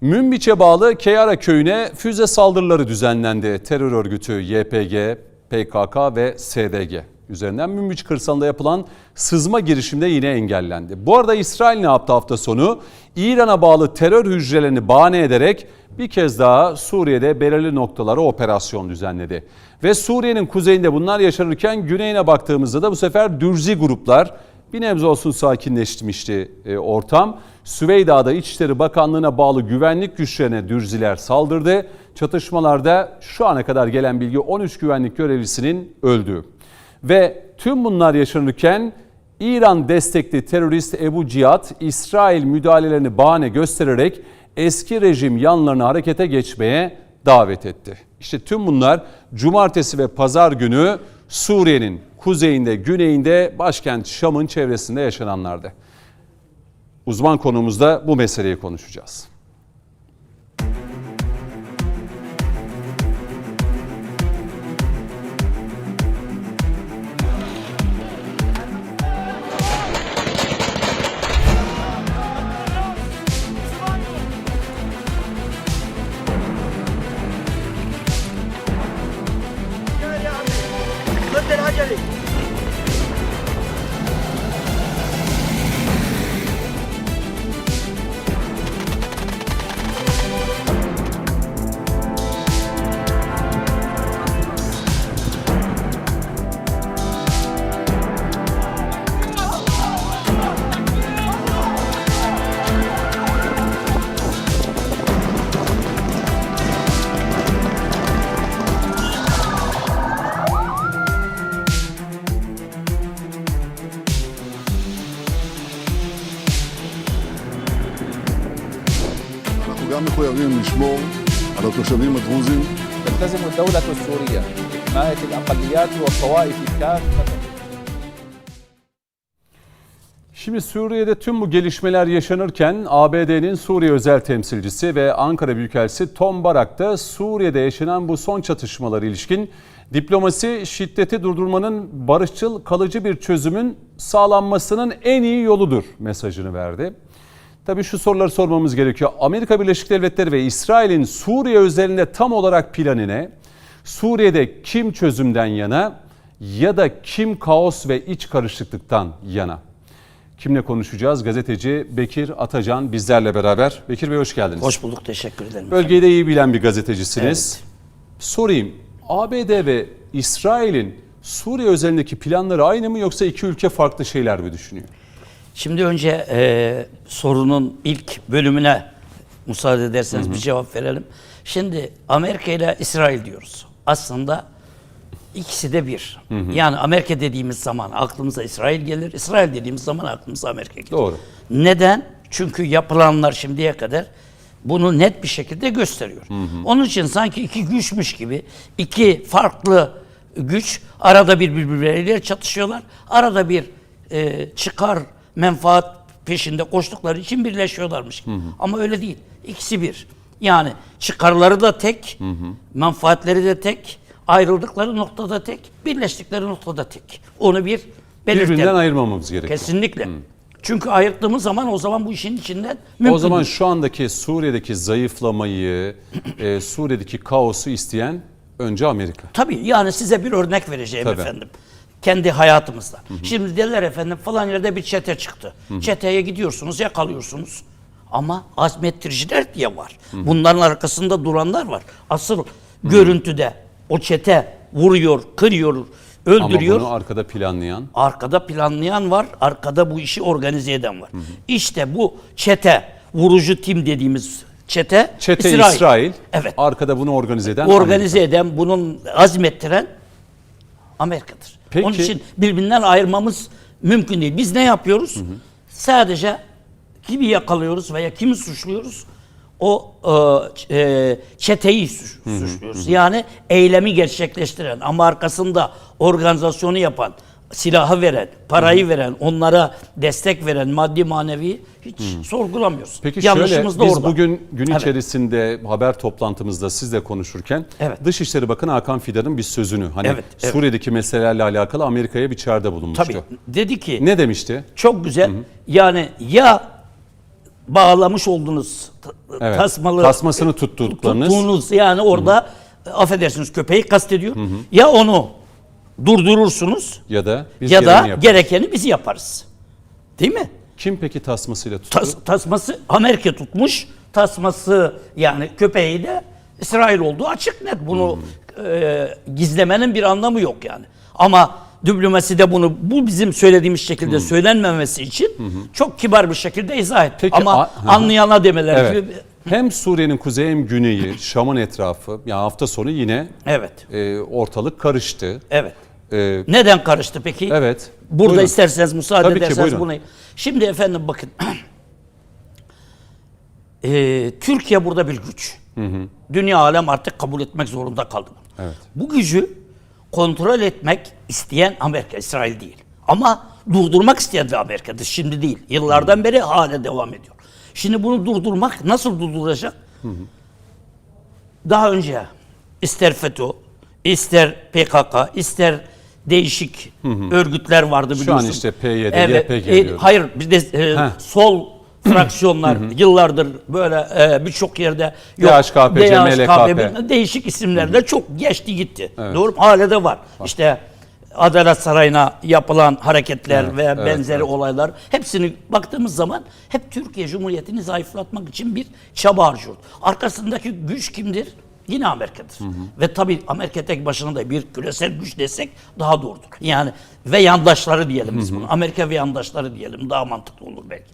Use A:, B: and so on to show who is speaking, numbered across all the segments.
A: Münbiç'e bağlı Keyara köyüne füze saldırıları düzenlendi. Terör örgütü YPG, PKK ve SDG üzerinden Münbiç kırsalında yapılan sızma girişimde yine engellendi. Bu arada İsrail ne yaptı hafta sonu? İran'a bağlı terör hücrelerini bahane ederek bir kez daha Suriye'de belirli noktalara operasyon düzenledi. Ve Suriye'nin kuzeyinde bunlar yaşanırken güneyine baktığımızda da bu sefer Dürzi gruplar bir nebze olsun sakinleşmişti e, ortam. Süveyda'da İçişleri Bakanlığı'na bağlı güvenlik güçlerine Dürziler saldırdı. Çatışmalarda şu ana kadar gelen bilgi 13 güvenlik görevlisinin öldüğü. Ve tüm bunlar yaşanırken İran destekli terörist Ebu Cihat İsrail müdahalelerini bahane göstererek eski rejim yanlarına harekete geçmeye davet etti. İşte tüm bunlar cumartesi ve pazar günü Suriye'nin kuzeyinde, güneyinde, başkent Şam'ın çevresinde yaşananlardı. Uzman konumuzda bu meseleyi konuşacağız.
B: גם מחויבים לשמור על התושבים הדרוזים
C: تلتزم الدولة السورية بحماية الأقليات والطوائف كافة
A: Şimdi Suriye'de tüm bu gelişmeler yaşanırken ABD'nin Suriye özel temsilcisi ve Ankara Büyükelçisi Tom Barak da Suriye'de yaşanan bu son çatışmalara ilişkin diplomasi şiddeti durdurmanın barışçıl kalıcı bir çözümün sağlanmasının en iyi yoludur mesajını verdi. Tabii şu soruları sormamız gerekiyor. Amerika Birleşik Devletleri ve İsrail'in Suriye özelinde tam olarak planı ne? Suriye'de kim çözümden yana ya da kim kaos ve iç karışıklıktan yana? Kimle konuşacağız? Gazeteci Bekir Atacan bizlerle beraber. Bekir Bey hoş geldiniz.
D: Hoş bulduk teşekkür ederim.
A: Bölgeyi de iyi bilen bir gazetecisiniz. Sorayım. ABD ve İsrail'in Suriye özelindeki planları aynı mı yoksa iki ülke farklı şeyler mi düşünüyor?
D: Şimdi önce e, sorunun ilk bölümüne müsaade ederseniz bir cevap verelim. Şimdi Amerika ile İsrail diyoruz. Aslında ikisi de bir. Yani Amerika dediğimiz zaman aklımıza İsrail gelir. İsrail dediğimiz zaman aklımıza Amerika gelir.
A: Doğru.
D: Neden? Çünkü yapılanlar şimdiye kadar bunu net bir şekilde gösteriyor. Onun için sanki iki güçmüş gibi iki farklı güç arada bir birbirleriyle çatışıyorlar. Arada bir e, çıkar menfaat peşinde koştukları için birleşiyorlarmış. Ama öyle değil. İkisi bir. Yani çıkarları da tek, menfaatleri de tek, ayrıldıkları noktada tek, birleştikleri noktada tek. Onu bir belirtelim.
A: Birbirinden ayırmamamız gerekiyor.
D: Kesinlikle. Çünkü ayırttığımız zaman o zaman bu işin içinden mümkün.
A: O zaman şu andaki Suriye'deki zayıflamayı, e, Suriye'deki kaosu isteyen önce Amerika.
D: Tabii yani size bir örnek vereceğim
A: Tabii.
D: efendim. Kendi hayatımızda. Şimdi derler efendim falan yerde bir çete çıktı. Çeteye gidiyorsunuz, yakalıyorsunuz. Ama azmettiriciler diye var. Bunların arkasında duranlar var. Asıl görüntüde o çete vuruyor, kırıyor, öldürüyor.
A: Ama bunu arkada planlayan
D: Arkada planlayan var, arkada bu işi organize eden var. İşte bu çete, vurucu tim dediğimiz çete,
A: çete İsrail,
D: Evet.
A: arkada bunu organize eden
D: Organize eden, bunun azmettiren Amerika'dır.
A: Peki.
D: Onun için birbirinden ayırmamız mümkün değil. Biz ne yapıyoruz? Sadece kimi yakalıyoruz veya kimi suçluyoruz? O e, e, çeteyi suç- suçluyoruz. Yani eylemi gerçekleştiren ama arkasında organizasyonu yapan, silahı veren, parayı veren, onlara destek veren maddi manevi hiç sorgulamıyoruz.
A: Peki şöyle
D: Yanlışımız da
A: biz
D: orada.
A: bugün gün
D: Evet.
A: içerisinde haber toplantımızda sizle konuşurken
D: Evet.
A: Dışişleri Bakanı Hakan Fidan'ın bir sözünü hani
D: Evet, evet.
A: Suriye'deki meselelerle alakalı Amerika'ya bir çağrıda bulunmuştu.
D: Tabii. Dedi ki
A: Ne demişti?
D: Çok güzel. Yani ya bağlamış olduğunuz
A: Evet.
D: tasmalı
A: Tasmasını tuttuklarınız.
D: tuttuğunuz yani orada e, affedersiniz köpeği kastediyor. Ya onu durdurursunuz
A: Ya da biz
D: ya da
A: yaparız.
D: gerekeni biz yaparız. Değil mi?
A: Kim peki tasmasıyla tuttu?
D: Tas- tasması Amerika tutmuş. Tasması yani köpeği de İsrail olduğu açık net. Bunu e, gizlemenin bir anlamı yok yani. Ama diplomasi de bunu bu bizim söylediğimiz şekilde söylenmemesi için çok kibar bir şekilde izah etti.
A: Peki,
D: Ama
A: a-
D: anlayana demeler
A: Evet.
D: gibi.
A: Hem Suriye'nin kuzeyi hem güneyi, Şam'ın etrafı. Yani hafta sonu yine
D: Evet.
A: e, ortalık karıştı.
D: Evet.
A: E,
D: Neden karıştı peki?
A: evet.
D: Burada
A: Buyurun.
D: isterseniz müsaade
A: Tabii ki,
D: ederseniz
A: buyurun.
D: bunu. Şimdi efendim bakın. Eee, Türkiye burada bir güç. Dünya alem artık kabul etmek zorunda kaldı.
A: Evet.
D: Bu gücü kontrol etmek isteyen Amerika, İsrail değil. Ama durdurmak isteyen de Amerika'dır. Şimdi değil. Yıllardan beri hala devam ediyor. Şimdi bunu durdurmak nasıl durduracak? Daha önce ister FETÖ, ister PKK, ister değişik örgütler vardı biliyorsun.
A: işte PYD,
D: evet,
A: YPG
D: e,
A: diyoruz.
D: Hayır bir de e,
A: Heh.
D: sol fraksiyonlar yıllardır böyle e, birçok yerde
A: DHKP, CMLKP.
D: bilmem- değişik isimlerle çok geçti gitti. Doğru mu? Hala da var. İşte Adalet Sarayı'na yapılan hareketler ve
A: evet,
D: benzeri
A: evet.
D: olaylar hepsini baktığımız zaman hep Türkiye Cumhuriyeti'ni zayıflatmak için bir çaba harcıyor. Arkasındaki güç kimdir? Yine Amerika'dır. Ve tabii Amerika tek başına da bir küresel güç desek daha doğrudur. Yani ve yandaşları diyelim biz bunu. Amerika ve yandaşları diyelim daha mantıklı olur belki.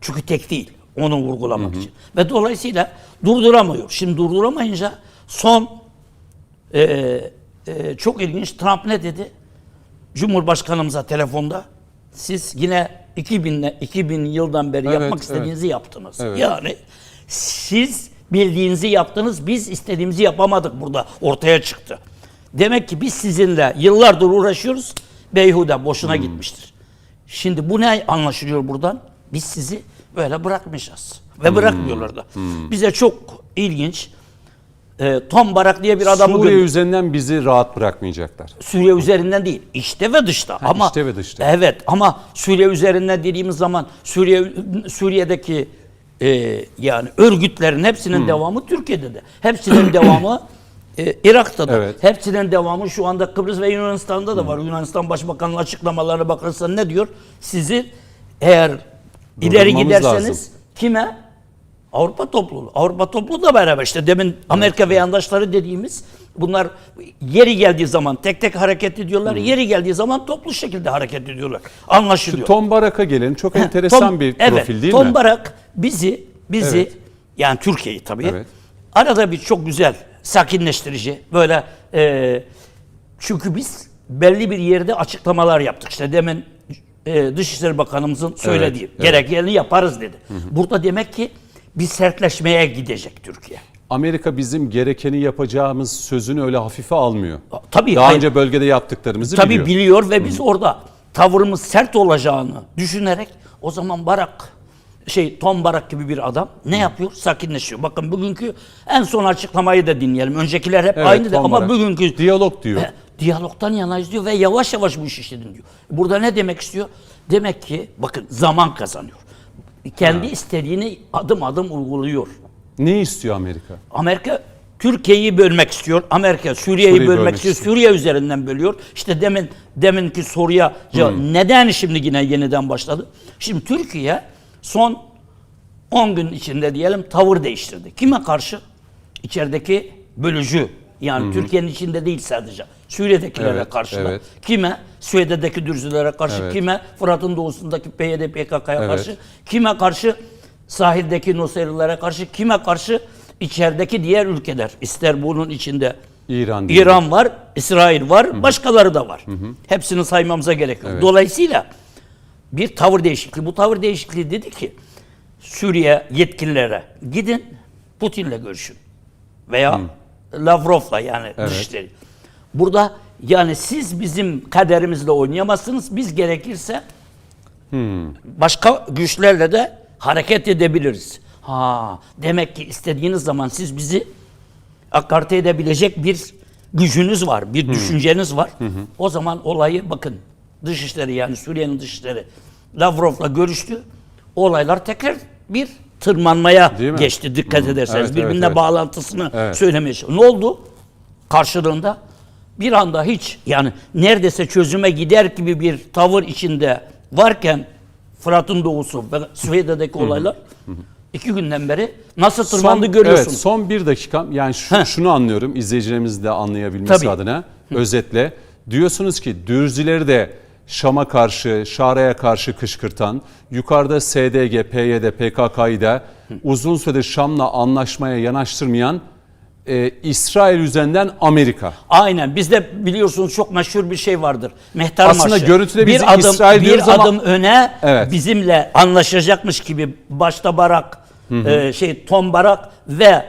D: Çünkü tek değil. Onu vurgulamak için. Ve dolayısıyla durduramıyor. Şimdi durduramayınca son e, e, çok ilginç Trump ne dedi? Cumhurbaşkanımıza telefonda siz yine 2000 ile- 2000 yıldan beri
A: Evet,
D: yapmak
A: evet.
D: istediğinizi yaptınız.
A: Evet.
D: Yani siz bildiğinizi yaptınız, biz istediğimizi yapamadık burada ortaya çıktı. Demek ki biz sizinle yıllardır uğraşıyoruz, beyhude boşuna gitmiştir. Şimdi bu ne anlaşılıyor buradan? Biz sizi böyle bırakmayacağız. Ve bırakmıyorlar da. Bize çok ilginç. e, Tom Barak diye bir adamı
A: Suriye
D: gönder-
A: üzerinden bizi rahat bırakmayacaklar.
D: Suriye üzerinden değil. içte ve dışta. ama
A: içte ve dışta.
D: Evet ama Suriye üzerinden dediğimiz zaman Suriye Suriye'deki e, yani örgütlerin hepsinin
A: Hmm.
D: devamı Türkiye'de de. Hepsinin devamı e, Irak'ta da.
A: Evet.
D: Hepsinin devamı şu anda Kıbrıs ve Yunanistan'da da var. Yunanistan Başbakanı'nın açıklamalarına bakarsan ne diyor? Sizi eğer ileri giderseniz
A: lazım.
D: kime? Avrupa topluluğu. Avrupa topluluğu da beraber işte demin Amerika ve yandaşları dediğimiz bunlar yeri geldiği zaman tek tek hareket ediyorlar. Yeri geldiği zaman toplu şekilde hareket ediyorlar. Anlaşılıyor.
A: Tom Barak'a gelelim. Çok enteresan
D: Tom-
A: bir
D: evet,
A: profil değil
D: Tom
A: mi?
D: Barak bizi bizi
A: Evet.
D: yani Türkiye'yi tabii
A: Evet.
D: arada bir çok güzel sakinleştirici böyle e, çünkü biz belli bir yerde açıklamalar yaptık. İşte demin e, Dışişleri Bakanımızın söylediği
A: evet.
D: gerekeni yaparız dedi. Burada demek ki bir sertleşmeye gidecek Türkiye.
A: Amerika bizim gerekeni yapacağımız sözünü öyle hafife almıyor.
D: Tabii
A: Daha
D: hayır.
A: önce bölgede yaptıklarımızı
D: Tabii
A: biliyor.
D: biliyor, ve biz orada tavırımız sert olacağını düşünerek o zaman Barak şey Tom Barak gibi bir adam ne yapıyor? Sakinleşiyor. Bakın bugünkü en son açıklamayı da dinleyelim. Öncekiler hep
A: Evet,
D: aynı da ama
A: Barak.
D: bugünkü
A: Diyalog diyor.
D: He, diyalogtan yanayız diyor ve yavaş yavaş bu iş işledin diyor. Burada ne demek istiyor? Demek ki bakın zaman kazanıyor. Kendi istediğini adım adım uyguluyor.
A: Ne istiyor Amerika?
D: Amerika Türkiye'yi bölmek istiyor. Amerika Suriye'yi
A: Suriye'yi
D: bölmek,
A: bölmek
D: istiyor.
A: istiyor.
D: Suriye üzerinden bölüyor. İşte demin deminki soruya
A: Hmm.
D: neden şimdi yine yeniden başladı? Şimdi Türkiye son 10 gün içinde diyelim tavır değiştirdi. Kime karşı? İçerideki bölücü. Yani Türkiye'nin içinde değil sadece. Suriye'dekilere
A: Evet,
D: karşı
A: evet.
D: Kime? Suriye'deki Dürzülere karşı.
A: Evet.
D: Kime? Fırat'ın doğusundaki PYD, PKK'ya
A: Evet.
D: karşı. Kime karşı? Sahildeki Nusayrilere karşı. Kime karşı? İçerideki diğer ülkeler. İster bunun içinde
A: İran değil.
D: İran var, İsrail var, başkaları da var. Hepsini saymamıza gerek yok. Dolayısıyla bir tavır değişikliği. Bu tavır değişikliği dedi ki Suriye yetkililere gidin Putin'le görüşün. Veya Lavrov'la yani dışişleri. Burada yani siz bizim kaderimizle oynayamazsınız. Biz gerekirse başka güçlerle de hareket edebiliriz. Ha, demek ki istediğiniz zaman siz bizi akarte edebilecek bir gücünüz var, bir düşünceniz var. O zaman olayı bakın dışişleri yani Suriye'nin dışişleri Lavrov'la görüştü. Olaylar tekrar bir tırmanmaya geçti dikkat ederseniz.
A: Evet,
D: Birbirine
A: evet,
D: bağlantısını
A: Evet.
D: söylemeye. Ne oldu? Karşılığında bir anda hiç yani neredeyse çözüme gider gibi bir tavır içinde varken Fırat'ın doğusu ve Süveyde'deki olaylar iki günden beri nasıl tırmandı görüyorsunuz.
A: Evet, son bir dakika. Yani şu-
D: Heh.
A: şunu anlıyorum izleyicilerimiz de anlayabilmesi
D: Tabii.
A: adına. Özetle diyorsunuz ki Dürzileri de Şam'a karşı, Şara'ya karşı kışkırtan, yukarıda SDG, PYD, PKK'yı da uzun süredir Şam'la anlaşmaya yanaştırmayan e, İsrail üzerinden Amerika.
D: Aynen bizde biliyorsunuz çok meşhur bir şey vardır. Mehter
A: Aslında
D: marşı.
A: görüntüde biz
D: bir adım,
A: İsrail
D: bir
A: diyoruz ama-
D: adım öne
A: Evet.
D: bizimle anlaşacakmış gibi başta Barak, e, şey Tom Barak ve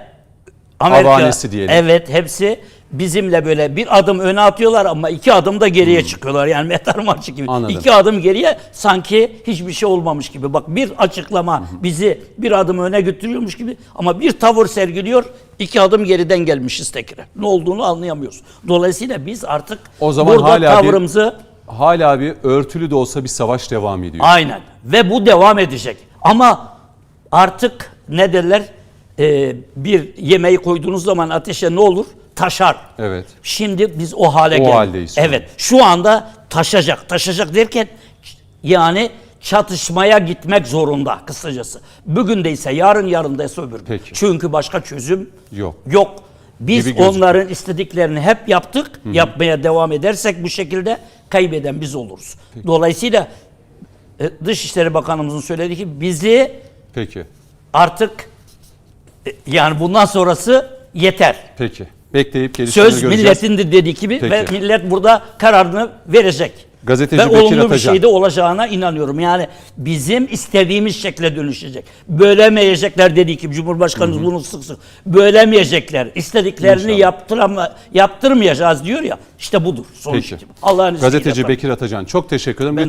D: Amerika.
A: Havanesi diyelim.
D: Evet hepsi bizimle böyle bir adım öne atıyorlar ama iki adım da geriye çıkıyorlar. Yani mehter marşı gibi.
A: Anladım.
D: İki adım geriye sanki hiçbir şey olmamış gibi. Bak bir açıklama bizi bir adım öne götürüyormuş gibi ama bir tavır sergiliyor. İki adım geriden gelmişiz tekrar. Ne olduğunu anlayamıyoruz. Dolayısıyla biz artık
A: O zaman
D: burada
A: hala bir-
D: tavrımızı
A: Hala bir örtülü de olsa bir savaş devam ediyor.
D: aynen ve bu devam edecek. Ama artık ne derler? Ee, bir yemeği koyduğunuz zaman ateşe ne olur? Taşar.
A: Evet.
D: Şimdi biz o hale
A: O
D: geldik.
A: haldeyiz.
D: Evet. Şu anda taşacak. Taşacak derken yani çatışmaya gitmek zorunda kısacası. Bugün de ise yarın yarın da ise öbür gün.
A: Peki.
D: Çünkü başka çözüm
A: Yok.
D: Yok. Biz
A: Gibi gözüküyor.
D: onların istediklerini hep yaptık. Yapmaya devam edersek bu şekilde kaybeden biz oluruz. Dolayısıyla e, Dışişleri Bakanımızın söylediği ki bizi
A: Peki.
D: artık e, yani bundan sonrası yeter.
A: Peki. Bekleyip gelişmeleri
D: Söz
A: göreceğiz.
D: milletindir dediği gibi
A: Peki.
D: ve millet burada kararını verecek.
A: Gazeteci
D: ve
A: Bekir
D: olumlu bir
A: Atacan.
D: şey de olacağına inanıyorum. Yani bizim istediğimiz şekle dönüşecek. Bölemeyecekler dediği gibi Cumhurbaşkanımız bunu sık sık bölemeyecekler. İstediklerini
A: İnşallah.
D: yaptırama, yaptırmayacağız diyor ya. İşte budur sonuç.
A: Peki.
D: Allah'ın izniyle
A: Gazeteci
D: efendim.
A: Bekir Atacan çok teşekkür ederim. Lütfen